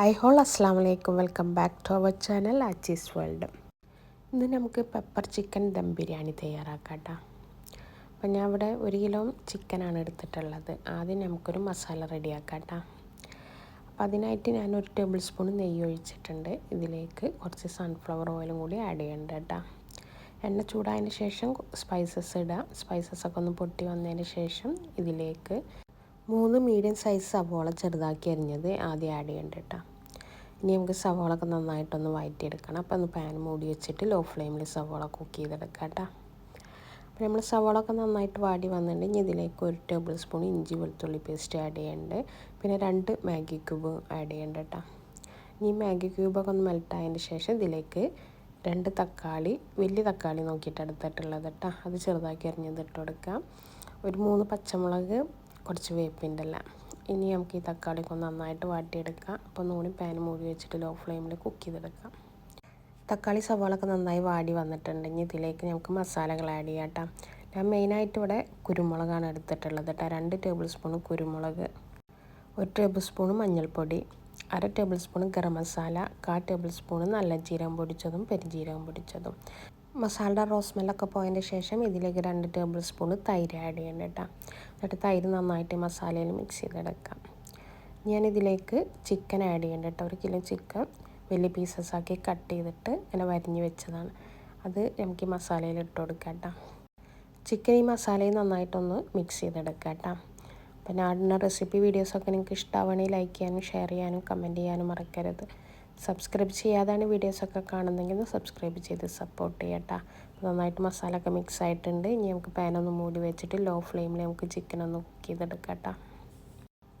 High all അസ്സാം വലൈക്കും welcome back to our channel Achees world ഇന്ന് നമുക്ക് പെപ്പർ ചിക്കൻ ദം ബിരിയാണി തയ്യാറാക്കാം കേട്ടോ അപ്പം ഞാൻ ഇവിടെ ഒരു കിലോ ചിക്കനാണ് എടുത്തിട്ടുള്ളത്. ആദ്യം നമുക്കൊരു മസാല റെഡിയാക്കാം കേട്ടോ അപ്പോൾ അതിനായിട്ട് ഞാൻ ഒരു ടേബിൾ സ്പൂൺ നെയ്യ് ഒഴിച്ചിട്ടുണ്ട്. ഇതിലേക്ക് കുറച്ച് സൺഫ്ലവർ ഓയിലും കൂടി ആഡ് ചെയ്യേണ്ട കേട്ടോ എണ്ണ ചൂടായതിന് ശേഷം സ്പൈസസ് ഇടാം. സ്പൈസസ് ഒക്കെ ഒന്ന് പൊട്ടി വന്നതിന് ശേഷം ഇതിലേക്ക് മൂന്ന് മീഡിയം സൈസ് സവോള ചെറുതാക്കി അരിഞ്ഞത് ആദ്യം ആഡ് ചെയ്യേണ്ട കേട്ടോ ഇനി നമുക്ക് സവോള ഒക്കെ നന്നായിട്ടൊന്ന് വഴറ്റിയെടുക്കണം അപ്പോൾ ഒന്ന് പാൻ മൂടി വെച്ചിട്ട് ലോ ഫ്ലെയിമിൽ സവോള കുക്ക് ചെയ്തെടുക്കാം കേട്ടോ അപ്പോൾ നമ്മൾ സവോള ഒക്കെ നന്നായിട്ട് വാടി വന്നിട്ടുണ്ടെങ്കിൽ ഇതിലേക്ക് ഒരു ടേബിൾ സ്പൂൺ ഇഞ്ചി വെളുത്തുള്ളി പേസ്റ്റ് ആഡ് ചെയ്യേണ്ടത് പിന്നെ രണ്ട് മാഗി ക്യൂബ് ആഡ് ചെയ്യേണ്ട കേട്ടോ ഇനി മാഗി ക്യൂബൊക്കെ ഒന്ന് മെൽട്ടായതിന് ശേഷം ഇതിലേക്ക് രണ്ട് തക്കാളി വലിയ തക്കാളി നോക്കിയിട്ട് എടുത്തിട്ടുള്ളത് കേട്ടോ അത് ചെറുതാക്കി അരിഞ്ഞത് ഇട്ട് കൊടുക്കാം. ഒരു മൂന്ന് പച്ചമുളക് കുറച്ച് വേപ്പിന്റെ എല്ലാം ഇനി നമുക്ക് ഈ തക്കാളിയൊക്കെ നന്നായിട്ട് വാട്ടിയെടുക്കാം. അപ്പോൾ ഒന്നുകൂടി പാൻ മൂടി വെച്ചിട്ട് ലോ ഫ്ലെയിമിൽ കുക്ക് ചെയ്തെടുക്കാം. തക്കാളി സവാളൊക്കെ നന്നായി വാടി വന്നിട്ടുണ്ട്. ഇനി ഇതിലേക്ക് നമുക്ക് മസാലകൾ ആഡ് ചെയ്യാം കേട്ടോ. ഞാൻ മെയിനായിട്ട് ഇവിടെ കുരുമുളകാണ് എടുത്തിട്ടുള്ളത് കേട്ടോ. രണ്ട് ടേബിൾ സ്പൂൺ കുരുമുളക് ഒരു ടേബിൾ സ്പൂൺ മഞ്ഞൾപ്പൊടി അര ടേബിൾ സ്പൂൺ ഗരം മസാല കാ ടേബിൾ സ്പൂൺ നല്ല ജീരകം പൊടിച്ചതും പെരുജീരകം പൊടിച്ചതും. മസാലയുടെ റോസ്മെല്ലൊക്കെ പോയതിന് ശേഷം ഇതിലേക്ക് രണ്ട് ടേബിൾ സ്പൂൺ തൈര് ആഡ് ചെയ്യണം കേട്ടോ. എന്നിട്ട് തൈര് നന്നായിട്ട് മസാലയിൽ മിക്സ് ചെയ്തെടുക്കാം. ഞാനിതിലേക്ക് ചിക്കൻ ആഡ് ചെയ്യണം കേട്ടോ. ഒരു കിലോ ചിക്കൻ വലിയ പീസസ് ആക്കി കട്ട് ചെയ്തിട്ട് ഇങ്ങനെ വരിഞ്ഞ് വെച്ചതാണ്. അത് നമുക്ക് മസാലയിൽ ഇട്ട് കൊടുക്കാം കേട്ടോ. ചിക്കൻ ഈ മസാലയിൽ നന്നായിട്ടൊന്ന് മിക്സ് ചെയ്തെടുക്കാം കേട്ടോ. അപ്പം ഞാൻ റെസിപ്പി വീഡിയോസൊക്കെ നിങ്ങൾക്ക് ഇഷ്ടമാവണേ ലൈക്ക് ചെയ്യാനും ഷെയർ ചെയ്യാനും കമന്റ് ചെയ്യാനും മറക്കരുത്. സബ്സ്ക്രൈബ് ചെയ്യാതാണ് വീഡിയോസൊക്കെ കാണുന്നതെങ്കിൽ സബ്സ്ക്രൈബ് ചെയ്ത് സപ്പോർട്ട് ചെയ്യട്ടോ. നന്നായിട്ട് മസാല ഒക്കെ മിക്സ് ആയിട്ടുണ്ട്. ഇനി നമുക്ക് പാനൊന്ന് മൂടി വെച്ചിട്ട് ലോ ഫ്ലെയിമിൽ നമുക്ക് ചിക്കൻ ഒന്ന് കുക്ക് ചെയ്തെടുക്കാം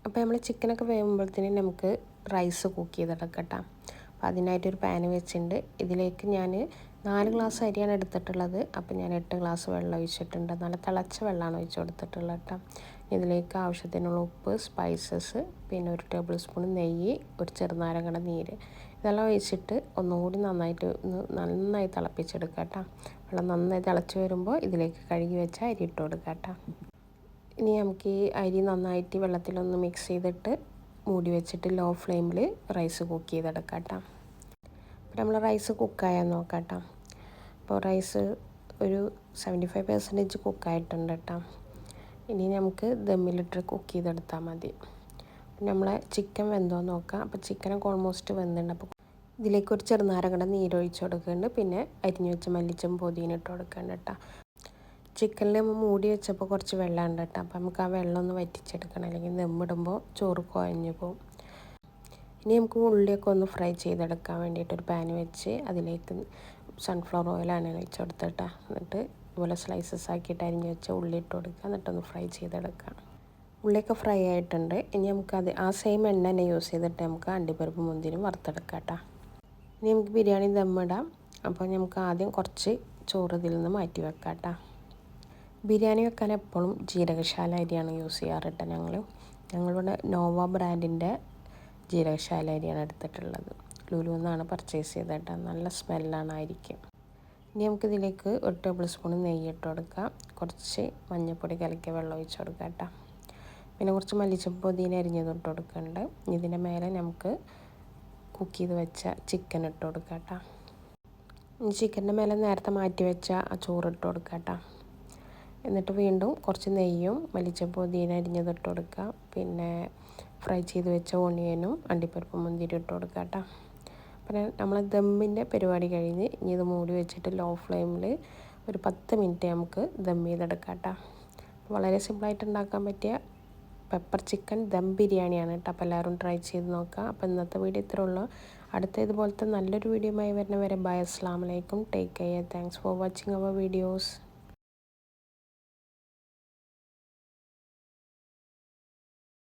അപ്പോൾ നമ്മൾ ചിക്കനൊക്കെ വേകുമ്പോഴത്തേനും നമുക്ക് റൈസ് കുക്ക് ചെയ്തെടുക്കാം അപ്പം അതിനായിട്ടൊരു പാൻ വെച്ചിട്ടുണ്ട്. ഇതിലേക്ക് ഞാൻ നാല് ഗ്ലാസ് അരിയാണ് എടുത്തിട്ടുള്ളത്. അപ്പോൾ ഞാൻ എട്ട് ഗ്ലാസ് വെള്ളം ഒഴിച്ചിട്ടുണ്ട്. നല്ല തിളച്ച വെള്ളമാണ് ഒഴിച്ചു കൊടുത്തിട്ടുള്ളത് കേട്ടോ ഇതിലേക്ക് ആവശ്യത്തിനുള്ള ഉപ്പ് സ്പൈസസ് പിന്നെ ഒരു ടേബിൾ സ്പൂൺ നെയ്യ് ഒരു ചെറുനാരങ്ങയുടെ നീര്. ഇതെല്ലാം ഒഴിച്ചിട്ട് ഒന്നുകൂടി നന്നായിട്ട് നന്നായി തിളപ്പിച്ചെടുക്കുക കേട്ടോ. വെള്ളം നന്നായി തിളച്ച് വരുമ്പോൾ ഇതിലേക്ക് കഴുകി വെച്ച അരി ഇട്ട് കൊടുക്കുക കേട്ടോ. ഇനി നമുക്ക് ഈ അരി നന്നായിട്ട് വെള്ളത്തിലൊന്ന് മിക്സ് ചെയ്തിട്ട് മൂടി വെച്ചിട്ട് ലോ ഫ്ലെയിമിൽ റൈസ് കുക്ക് ചെയ്തെടുക്കാം കേട്ടോ. അപ്പോൾ നമ്മൾ റൈസ് കുക്കായാൽ നോക്കാം കേട്ടോ. അപ്പോൾ റൈസ് ഒരു സെവന്റി ഫൈവ് പെർസെന്റേജ് കുക്കായിട്ടുണ്ട് കേട്ടോ. ഇനി നമുക്ക് ദമ്മിലിട്ട് കുക്ക് ചെയ്തെടുത്താൽ മതി. നമ്മളെ ചിക്കൻ വെന്തോ നോക്കാം. അപ്പോൾ ചിക്കനൊക്കെ ഓൾമോസ്റ്റ് വെന്തുണ്ട്. അപ്പോൾ ഇതിലേക്ക് ഒരു ചെറുനാരങ്ങടെ നീരൊഴിച്ച് കൊടുക്കുന്നുണ്ട് പിന്നെ അരിഞ്ഞു വെച്ച മല്ലിച്ചും പൊതിയും ഇട്ട് കൊടുക്കുന്നുണ്ട് കേട്ടോ ചിക്കനിൽ നമ്മൾ മൂടി വെച്ചപ്പോൾ കുറച്ച് വെള്ളം ഉണ്ട് കേട്ടോ അപ്പോൾ നമുക്ക് ആ വെള്ളം ഒന്ന് വറ്റിച്ചെടുക്കണം. അല്ലെങ്കിൽ ദമ്മിടുമ്പോൾ ചോറ് കുഴഞ്ഞു പോകും ഇനി നമുക്ക് ഉള്ളിയൊക്കെ ഒന്ന് ഫ്രൈ ചെയ്തെടുക്കാൻ വേണ്ടിയിട്ട് ഒരു പാൻ വെച്ച് അതിലേക്ക് സൺഫ്ലവർ ഓയിലാണ് ഒഴിച്ച് കൊടുത്തേട്ടാ എന്നിട്ട് ഇതുപോലെ സ്ലൈസസ് ആക്കിയിട്ട് അരിഞ്ഞ് വെച്ച ഉള്ളി ഇട്ട് കൊടുക്കുക. എന്നിട്ടൊന്ന് ഫ്രൈ ചെയ്തെടുക്കാം ഉള്ളിയൊക്കെ ഫ്രൈ ആയിട്ടുണ്ട്. ഇനി നമുക്ക് അത് ആ സെയിം എണ്ണ തന്നെ യൂസ് ചെയ്തിട്ട് നമുക്ക് അണ്ടിപ്പരിപ്പ് മുന്തിരിയും വറുത്തെടുക്കാം കേട്ടോ. ഇനി നമുക്ക് ബിരിയാണി ദമ്മിടാം അപ്പോൾ നമുക്ക് ആദ്യം കുറച്ച് ചോറ് ഇതിൽ നിന്ന് മാറ്റി വെക്കാം കേട്ടോ. ബിരിയാണി വെക്കാൻ എപ്പോഴും ജീരകശാല അരിയാണ് യൂസ് ചെയ്യാറ് കേട്ടോ ഞങ്ങൾ ഞങ്ങളിവിടെ നോവ ബ്രാൻഡിന്റെ ജീരകശാല അരിയാണ് എടുത്തിട്ടുള്ളത്. ലുലു എന്നാണ് പർച്ചേസ് ചെയ്തേട്ടാ നല്ല സ്മെല്ലാണ് ആയിരിക്കും. ഇനി നമുക്കിതിലേക്ക് ഒരു ടേബിൾ സ്പൂൺ നെയ്യ് ഇട്ട് കൊടുക്കാം. കുറച്ച് മഞ്ഞൾപ്പൊടി കലക്കിയ വെള്ളം ഒഴിച്ച് കൊടുക്കാം കേട്ടോ. പിന്നെ കുറച്ച് മല്ലിച്ചപ്പ് പുതിന അരിഞ്ഞത് ഇട്ട് കൊടുക്കുന്നുണ്ട്. ഇതിന്റെ മേലെ നമുക്ക് കുക്ക് ചെയ്ത് വെച്ച ചിക്കൻ ഇട്ട് കൊടുക്കാം കേട്ടോ. ചിക്കന്റെ മേലെ നേരത്തെ മാറ്റി വെച്ച ആ ചോറ് ഇട്ട് കൊടുക്കാം കേട്ടോ. എന്നിട്ട് വീണ്ടും കുറച്ച് നെയ്യും മല്ലിച്ചപ്പ് പുതിന അരിഞ്ഞത് ഇട്ട് കൊടുക്കുക പിന്നെ ഫ്രൈ ചെയ്ത് വെച്ച ഓണിയനും അണ്ടിപ്പരിപ്പ് മുന്തിരി ഇട്ട് കൊടുക്കാം കേട്ടോ. പിന്നെ നമ്മൾ ദമ്മിന്റെ പരിപാടി കഴിഞ്ഞ് ഇനി ഇത് മൂടി വെച്ചിട്ട് ലോ ഫ്ലെയിമിൽ ഒരു പത്ത് മിനിറ്റ് നമുക്ക് ദം ചെയ്തെടുക്കാം കേട്ടോ. വളരെ സിമ്പിളായിട്ട് ഉണ്ടാക്കാൻ പറ്റിയ പെപ്പർ ചിക്കൻ ദം ബിരിയാണിയാണ് കേട്ടോ. അപ്പോൾ എല്ലാവരും ട്രൈ ചെയ്ത് നോക്കുക. അപ്പോൾ ഇന്നത്തെ വീഡിയോ ഇത്രേ ഉള്ളൂ. അടുത്ത ഇതുപോലത്തെ നല്ലൊരു വീഡിയോ വീഡിയോയുമായി വരുന്നവരെ ബൈ അസ്സാം വലൈക്കും take care thanks for watching our videos